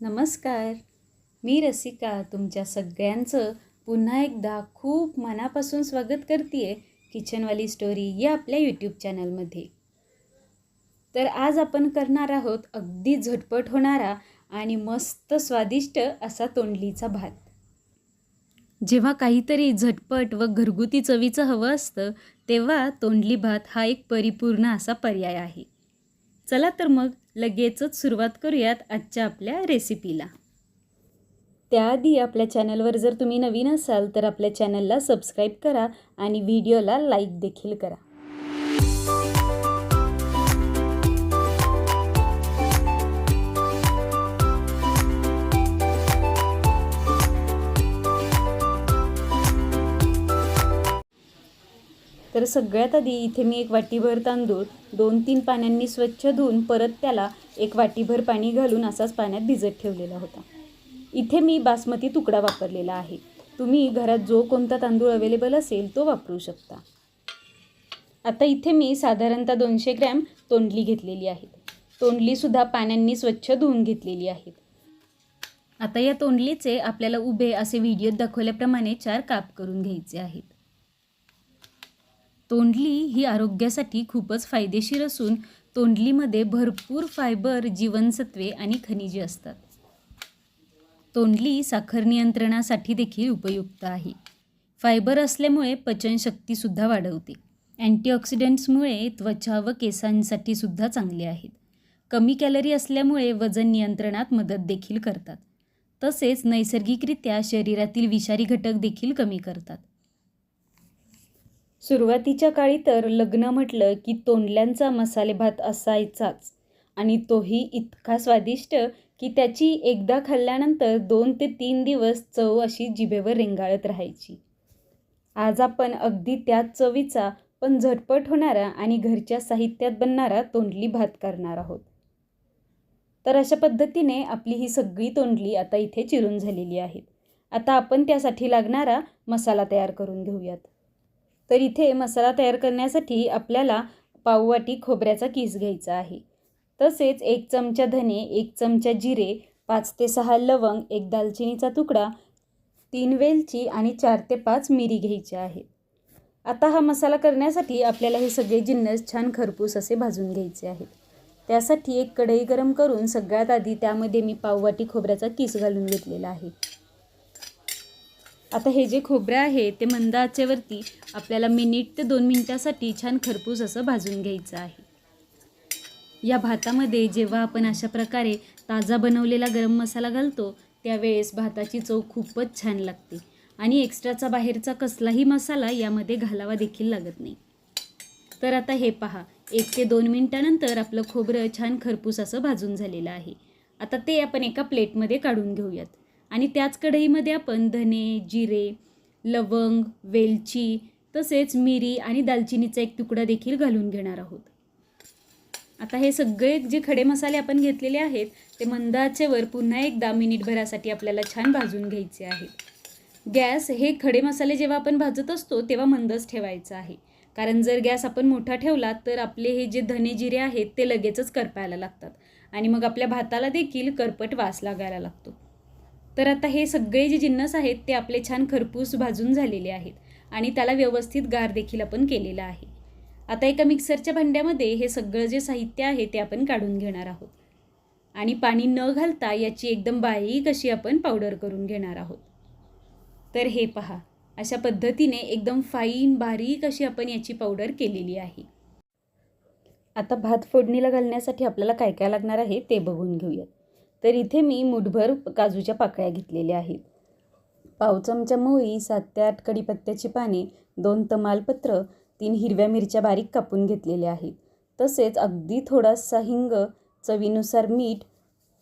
नमस्कार. मी रसिका तुमच्या सगळ्यांचं पुन्हा एकदा खूप मनापासून स्वागत करते आहे किचनवाली स्टोरी या आपल्या यूट्यूब चॅनलमध्ये. तर आज आपण करणार आहोत अगदी झटपट होणारा आणि मस्त स्वादिष्ट असा तोंडलीचा भात. जेव्हा काहीतरी झटपट व घरगुती चवीचं हवं असतं तेव्हा तोंडली भात हा एक परिपूर्ण असा पर्याय आहे. चला तर मग लगेचच सुरुवात करूयात आजच्या आपल्या रेसिपीला त्याआधी आपल्या चॅनलवर जर तुम्ही नवीन असाल तर आपल्या चॅनलला सबस्क्राईब करा आणि व्हिडिओला लाईक देखील करा. तर सगळ्यात आधी इथे मी एक वाटीभर तांदूळ दोन तीन पाण्यांनी स्वच्छ धुवून परत त्याला एक वाटीभर पाणी घालून असाच पाण्यात भिजत ठेवलेला होता. इथे मी बासमती तुकडा वापरलेला आहे. तुम्ही घरात जो कोणता तांदूळ अवेलेबल असेल तो वापरू शकता. आता इथे मी साधारणतः दोनशे ग्रॅम तोंडली घेतलेली आहे. तोंडलीसुद्धा पाण्यांनी स्वच्छ धुवून घेतलेली आहेत आता या तोंडलीचे आपल्याला उभे असे व्हिडिओत दाखवल्याप्रमाणे चार काप करून घ्यायचे आहेत. तोंडली ही आरोग्यासाठी खूपच फायदेशीर असून तोंडलीमध्ये भरपूर फायबर जीवनसत्वे आणि खनिजे असतात. तोंडली साखर नियंत्रणासाठी देखील उपयुक्त आहे. फायबर असल्यामुळे पचनशक्तीसुद्धा वाढवते. अँटीऑक्सिडंट्समुळे त्वचा व केसांसाठी सुद्धा चांगले आहेत. कमी कॅलरी असल्यामुळे वजन नियंत्रणात मदत देखील करतात. तसेच नैसर्गिकरित्या शरीरातील विषारी घटक देखील कमी करतात. सुरुवातीच्या काळी तर लग्न म्हटलं की तोंडल्यांचा मसाले भात असायचाच. आणि तोही इतका स्वादिष्ट की त्याची एकदा खाल्ल्यानंतर दोन ते तीन दिवस चव अशी जिभेवर रेंगाळत राहायची. आज आपण अगदी त्याच चवीचा पण झटपट होणारा आणि घरच्या साहित्यात बनणारा तोंडली भात करणार आहोत. तर अशा पद्धतीने आपली ही सगळी तोंडली आता इथे चिरून झालेली आहेत. आता आपण त्यासाठी लागणारा मसाला तयार करून घेऊयात. तर इथे मसाला तयार करण्यासाठी आपल्याला पाववाटी खोबऱ्याचा किस घ्यायचा आहे. तसेच एक चमचा धने एक चमचा जिरे पाच ते सहा लवंग एक दालचिनीचा तुकडा तीन वेलची आणि चार ते पाच मिरी घ्यायची आहेत. आता हा मसाला करण्यासाठी आपल्याला हे सगळे जिन्नस छान खरपूस असे भाजून घ्यायचे आहेत. त्यासाठी एक कढई गरम करून सगळ्यात आधी त्यामध्ये मी पाववाटी खोबऱ्याचा किस घालून घेतलेला आहे. आता हे जे खोबरं आहे ते मंद आचेवरती आपल्याला मिनिट ते दोन मिनटासाठी छान खरपूस असं भाजून घ्यायचं आहे. या भातामध्ये जेव्हा आपण अशा प्रकारे ताजा बनवलेला गरम मसाला घालतो त्यावेळेस भाताची चव खूपच छान लागते. आणि एक्स्ट्राचा बाहेरचा कसलाही मसाला यामध्ये घालावा देखील लागत नाही. तर आता हे पहा एक ते दोन मिनटानंतर आपलं खोबरं छान खरपूस असं भाजून झालेलं आहे. आता ते आपण एका प्लेटमध्ये काढून घेऊयात. आणि त्याच कढईमध्ये आपण धने जिरे लवंग वेलची तसेच मिरी आणि दालचिनीचा एक तुकडा देखील घालून घेणार आहोत. आता हे सगळे जे खडे मसाले आपण घेतलेले आहेत ते मंद आचेवर पुन्हा एकदा मिनिटभरासाठी आपल्याला छान भाजून घ्यायचे आहेत. गॅस हे खडे मसाले जेव्हा आपण भाजत असतो तेव्हा मंदच ठेवायचं आहे. कारण जर गॅस आपण मोठा ठेवला तर आपले हे जे धने जिरे आहेत ते लगेचच करपायला लागतात. आणि मग आपल्या भाताला देखील करपट वास लागायला लागतो. तर आता हे सगळे जे जिन्नस आहेत ते आपले छान खरपूस भाजून झालेले आहेत आणि त्याला व्यवस्थित गार देखील आपण केलेला आहे. आता एका मिक्सरच्या भांड्यामध्ये हे सगळं जे साहित्य आहे ते आपण काढून घेणार आहोत. आणि पाणी न घालता याची एकदम बारीक अशी आपण पावडर करून घेणार आहोत. तर हे पहा अशा पद्धतीने एकदम फाईन बारीक अशी आपण याची पावडर केलेली आहे. आता भात फोडणीला घालण्यासाठी आपल्याला काय काय लागणार आहे ते बघून घेऊयात. तर इथे मी मुठभर काजूच्या पाकळ्या घेतलेल्या आहेत. पाव चमचा मोहरी सात ते आठ कढीपत्त्याची पाने दोन तमालपत्र तीन हिरव्या मिरच्या बारीक कापून घेतलेल्या आहेत. तसेच अगदी थोडासा हिंग चवीनुसार मीठ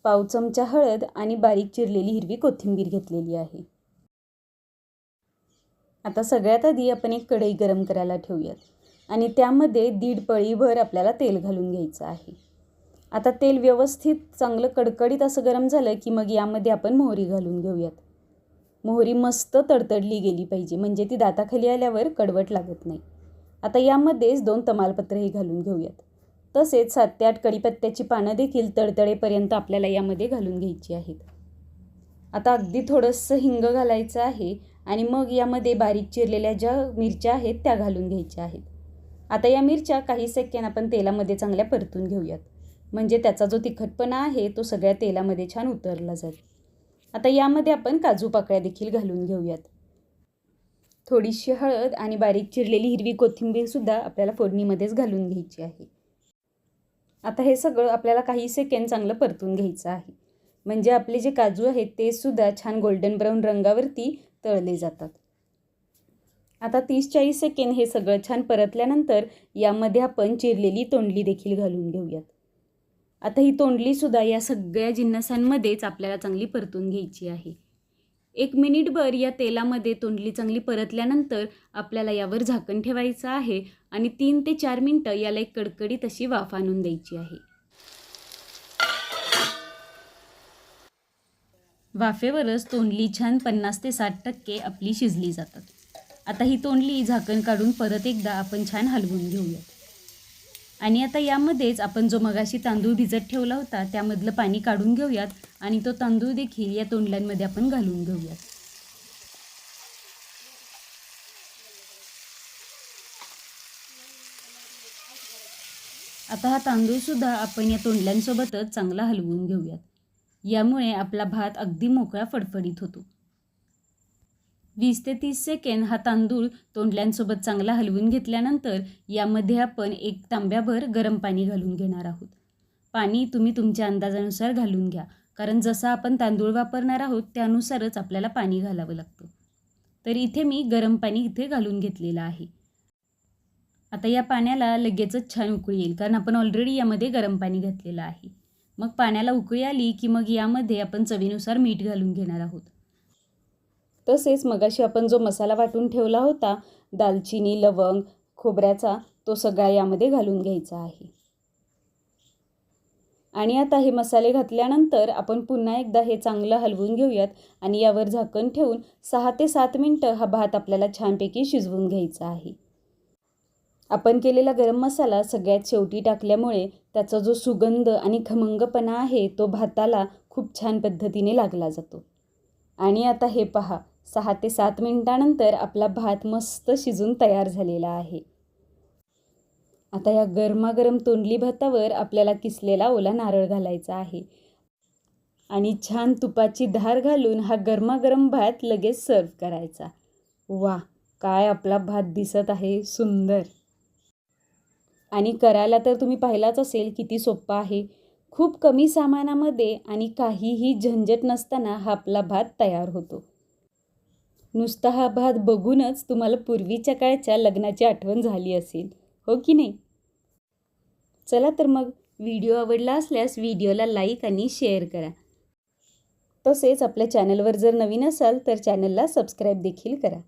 पाव चमचा हळद आणि बारीक चिरलेली हिरवी कोथिंबीर घेतलेली आहे. आता सगळ्यात आधी आपण एक कढई गरम करायला ठेवूयात आणि त्यामध्ये दीड पळीभर आपल्याला तेल घालून घ्यायचं आहे. आता तेल व्यवस्थित चांगलं कडकडीत असं गरम झालं की मग यामध्ये आपण मोहरी घालून घेऊयात. मोहरी मस्त तडतडली गेली पाहिजे म्हणजे ती दाताखाली आल्यावर कडवट लागत नाही. आता यामध्येच दोन तमालपत्रही घालून घेऊयात. तसेच सात ते आठ कडीपत्त्याची पानं देखील तडतडेपर्यंत आपल्याला यामध्ये घालून घ्यायची आहेत. आता अगदी थोडंसं हिंग घालायचं आहे आणि मग यामध्ये बारीक चिरलेल्या ज्या मिरच्या आहेत त्या घालून घ्यायच्या आहेत. आता या मिरच्या काही सेकंड आपण तेलामध्ये चांगल्या परतून घेऊयात. म्हणजे त्याचा जो तिखटपणा आहे तो सगळ्या तेलामध्ये छान उतरला जाईल. आता यामध्ये आपण काजू पाकळ्या देखील घालून घेऊयात. थोडीशी हळद आणि बारीक चिरलेली हिरवी कोथिंबीरसुद्धा आपल्याला फोडणीमध्येच घालून घ्यायची आहे. आता हे सगळं आपल्याला काही सेकंड चांगलं परतून घ्यायचं आहे. म्हणजे आपले जे काजू आहेत ते सुद्धा छान गोल्डन ब्राऊन रंगावरती तळले जातात. आता तीस चाळीस सेकेंड हे सगळं छान परतल्यानंतर यामध्ये आपण चिरलेली तोंडली देखील घालून घेऊयात. आता ही तोंडलीसुद्धा या सगळ्या जिन्नसांमध्येच आपल्याला चांगली परतून घ्यायची आहे. एक मिनिटभर या तेलामध्ये तोंडली चांगली परतल्यानंतर आपल्याला यावर झाकण ठेवायचं आहे आणि तीन ते चार मिनटं याला एक कडकडीत अशी वाफ आणून द्यायची आहे. वाफेवरच तोंडली छान पन्नास ते साठ टक्के आपली शिजली जातात. आता ही तोंडली झाकण काढून परत एकदा आपण छान हलवून घेऊयात. आणि आता यामध्येच आपण जो मगाशी तांदूळ भिजत ठेवला होता त्यामधलं पाणी काढून घेऊयात आणि तो तांदूळ देखील या तोंडल्यांमध्ये आपण घालून घेऊयात. आता हा तांदूळसुद्धा आपण या तोंडल्यांसोबतच चांगला हलवून घेऊयात. यामुळे आपला भात अगदी मोकळा फडफडीत होतो. वीस ते तीस सेकेंड हा तांदूळ तोंडल्यांसोबत चांगला हलवून घेतल्यानंतर यामध्ये आपण एक तांब्याभर गरम पाणी घालून घेणार आहोत. पाणी तुम्ही तुमच्या अंदाजानुसार घालून घ्या कारण जसं आपण तांदूळ वापरणार आहोत त्यानुसारच आपल्याला पाणी घालावं लागतं. तर इथे मी गरम पाणी इथे घालून घेतलेलं आहे. आता या पाण्याला लगेचच छान उकळी येईल कारण आपण ऑलरेडी यामध्ये गरम पाणी घातलेलं आहे. मग पाण्याला उकळी आली की मग यामध्ये आपण चवीनुसार मीठ घालून घेणार आहोत. तसेच मगाशी आपण जो मसाला वाटून ठेवला होता दालचिनी लवंग खोबऱ्याचा तो सगळा यामध्ये घालून घ्यायचा आहे. आणि आता हे मसाले घातल्यानंतर आपण पुन्हा एकदा हे चांगलं हलवून घेऊयात आणि यावर झाकण ठेवून सहा ते सात मिनटं हा भात आपल्याला छानपैकी शिजवून घ्यायचा आहे. आपण केलेला गरम मसाला सगळ्यात शेवटी टाकल्यामुळे त्याचा जो सुगंध आणि खमंगपणा आहे तो भाताला खूप छान पद्धतीने लागला जातो. आणि आता हे पहा सहा ते सात मिनटानंतर आपला भात मस्त शिजून तयार झालेला आहे. आता या गरमागरम तोंडली भातावर आपल्याला किसलेला ओला नारळ घालायचा आहे. आणि छान तुपाची धार घालून हा गरमागरम भात लगेच सर्व करायचा. वा काय आपला भात दिसत आहे सुंदर. आणि करायला तर तुम्ही पाहिलाच असेल किती सोप्पा आहे. खूप कमी सामानामध्ये आणि काहीही झंझट नसताना हा आपला भात तयार होतो. नुसता हा भात बघूनच तुम्हाला पूर्वीच्या काळच्या लग्नाची आठवण झाली असेल. हो की नाही? चला तर मग व्हिडिओ आवडला असल्यास व्हिडिओला लाईक आणि शेअर करा. तसेच आपल्या चॅनलवर जर नवीन असाल तर चॅनलला सबस्क्राईब देखील करा.